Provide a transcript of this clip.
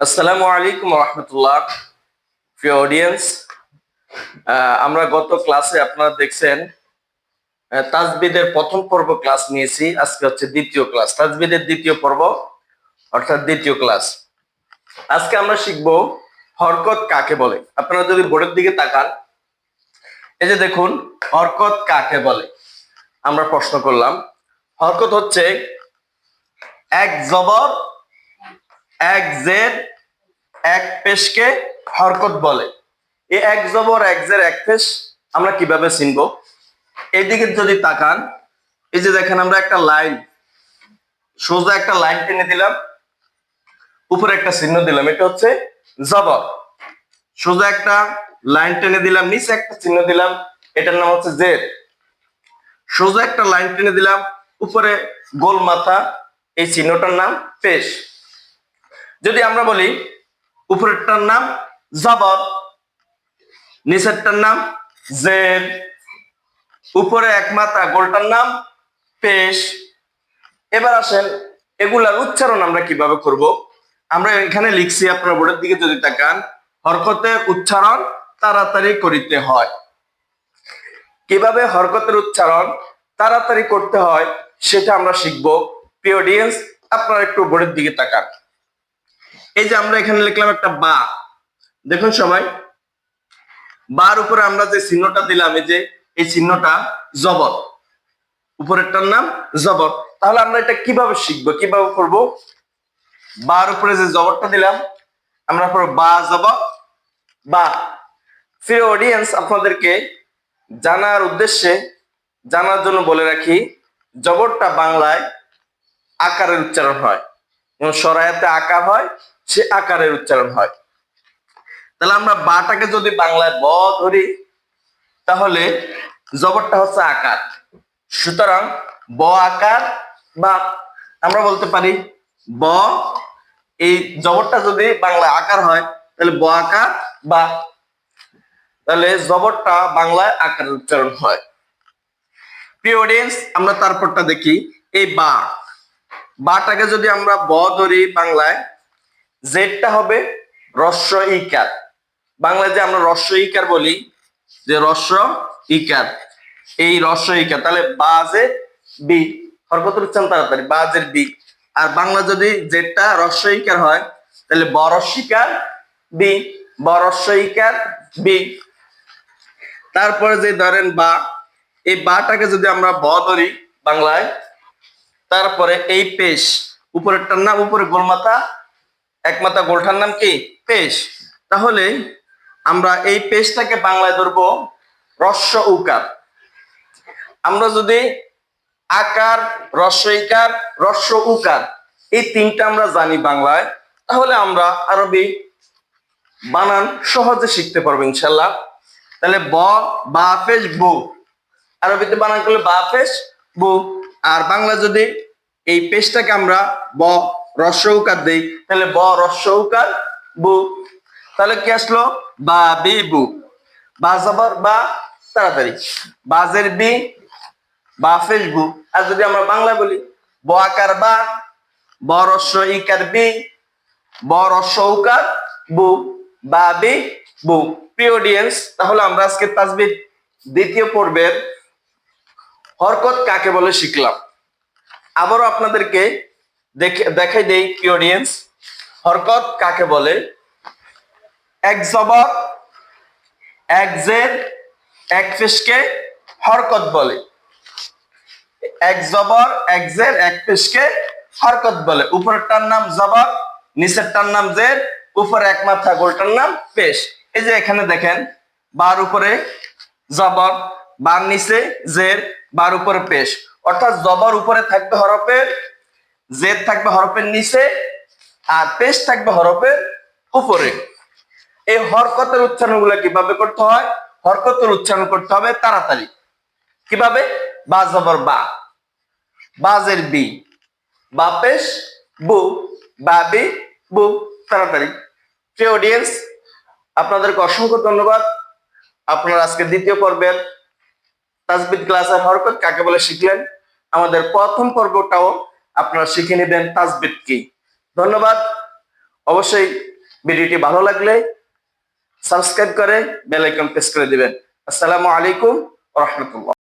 আসসালামু আলাইকুম রহমতুল্লাহ প্রিয় অডিয়েন্স আমরা গত ক্লাসে আপনারা দেখছেন তাজবিদের প্রথম পর্ব ক্লাস নিয়েছি। আজকে হচ্ছে দ্বিতীয় ক্লাস তাজবিদের দ্বিতীয় পর্ব, অর্থাৎ দ্বিতীয় ক্লাস আজকে আমরা শিখব হরকত কাকে বলে। আপনারা যদি বোর্ডের দিকে তাকান, এই যে দেখুন, হরকত কাকে বলে? আমরা প্রশ্ন করলাম। হরকত হচ্ছে এক জবর এক জের এক পেশকে হরকত বলে। এই এক জবর, এক জের এক পেশ, আমরা কীভাবে চিনব? এইদিকে যদি তাকান, এই যে দেখেন আমরা একটা লাইন, সোজা একটা লাইন টেনে দিলাম, উপরে একটা চিহ্ন দিলাম, এটা হচ্ছে জবর। সোজা একটা লাইন টেনে দিলাম, নিচে একটা চিহ্ন দিলাম, এটার নাম হচ্ছে জের সোজা একটা লাইন টেনে দিলাম, উপরে গোল মাথা, এই চিহ্নটার নাম পেশ। যদি আমরা বলি উপরেরটার নাম জবর, নিচেরটার নাম জের, উপরে এক মাথা, গোলটার নাম পেশ। এবার আসেন এগুলার উচ্চারণ আমরা কীভাবে করব? আমরা এখানে লিখছি আপনার বোর্ডের দিকে যদি তাকান হরকতের উচ্চারণ তাড়াতাড়ি করিতে হয়। কীভাবে হরকতের উচ্চারণ তাড়াতাড়ি করতে হয় সেটা আমরা শিখব। প্রিয় অডিয়েন্স আপনারা একটু বোর্ডের দিকে তাকান। এই যে আমরা এখানে লিখলাম একটা বা। দেখুন সবাই, বার উপরে আমরা যে চিহ্নটা দিলাম, এই যে এই চিহ্নটা জবর। উপরেরটার নাম জবর। তাহলে আমরা এটা কীভাবে শিখব? কীভাবে করব? বার উপরে যে জবরটা দিলাম, আমরা পড়ব বা জবর, বা। প্রিয় অডিয়েন্স আপনাদেরকে জানার উদ্দেশ্যে, জানার জন্য বলে রাখি, জবরটা বাংলায় আকারের উচ্চারণ হয়। সরায়াতে আকার হয় সে আকারের উচ্চারণ হয়। তাহলে আমরা বাটাকে যদি বাংলায় ব ধরি, তাহলে জবরটা হচ্ছে আকার। সুতরাং ব আকার বা আমরা বলতে পারি ব, এই জবরটা যদি বাংলায় আকার হয়, তাহলে ব আকার বা তাহলে জবরটা বাংলায় আকারের উচ্চারণ হয়। প্রিয় আমরা তারপরটা দেখি, এই বা। বাটাকে যদি আমরা ব ধরি বাংলায় জেডটা হবে রস্য ইকার। বাংলায় যে আমরা রস্য ইকার বলি, যে রস্য ইকার, এই রস্য ইকার, তাহলে বাজে বি হরকতের উচ্চারণ তাড়াতাড়ি বাজের বি আর বাংলা যদি জেডটা রস্য ইকার হয়, তাহলে বরস্বীকার বি বরস্য ইকার বি তারপরে যে ধরেন বা, এই বাটাকে যদি আমরা ব ধরি বাংলায়, তারপরে এই পেশ, উপরেরটার নাম উপরে গোলমাথা এক মাথা গোলটার নাম কি? পেশ। তাহলে আমরা এই পেশটাকে বাংলায় ধরবো রস্য উকার। আমরা যদি আকার, রস্য ইকার, রস্য উকার, এই তিনটা আমরা জানি বাংলায়, তাহলে আমরা আরবি বানান সহজে শিখতে পারব ইনশাল্লাহ। তাহলে ব, বা, পেশ, বু। আরবিতে বানান করলে বা, পেশ, বু। আর বাংলা যদি এই পেশটাকে আমরা ব রস্য উকার দেই। তাহলে ব রস্য উকার বু। তাহলে কি আসলো? বা, বি, বু। বা জবর, বা, তাড়াতাড়ি। বাজের বি, বা ফেস বু। আর যদি আমরা বাংলা বলি, ব আকার বা, ব রস্য ইকার বি, ব রস্য উকার বু, বা, বি, বু। প্রিয় অডিয়েন্স তাহলে আমরা আজকে তাজবিদ দ্বিতীয় পর্বের হরকত কাকে বলে শিখলাম। আবারও আপনাদেরকে দেখাই দেই কি অডিয়েন্স হরকত কাকে বলে? এক জবর, এক পেশকে হরকত বলে। এক জবর, এক জের এক পেশকে হরকত বলে। উপরেরটার নাম জবর, নিচেরটার নাম জের উপরে এক মাথা, গোলটার নাম পেশ এই যে এখানে দেখেন, বার উপরে জবর, বার নিচে জের বার উপরে পেশ অর্থাৎ জবর উপরে থাকবে হরফের জেদ থাকবে হরফের নিচে আর পেশ থাকবে হরফের উপরে। এই হরকতের উচ্চারণগুলো কীভাবে করতে হয়? হরকতের উচ্চারণ করতে হবে তাড়াতাড়ি। কীভাবে? বা জবর বা। বাজের বি। বা পেশ, বু। বা বি, বু। তাড়াতাড়ি। প্রিয় অডিয়েন্স আপনাদেরকে অসংখ্য ধন্যবাদ। আপনারা আজকে দ্বিতীয় পর্বের তাজবিদ ক্লাসের হরকত কাকে বলে শিখলেন? আমাদের প্রথম পর্বটাও আপনারা শিখে নেবেন তাজবিদ কি। ধন্যবাদ। অবশ্যই ভিডিওটি ভালো লাগলে সাবস্ক্রাইব করে বেল আইকন প্রেস করে দিবেন। আসসালামু আলাইকুম রহমতুল্লাহ।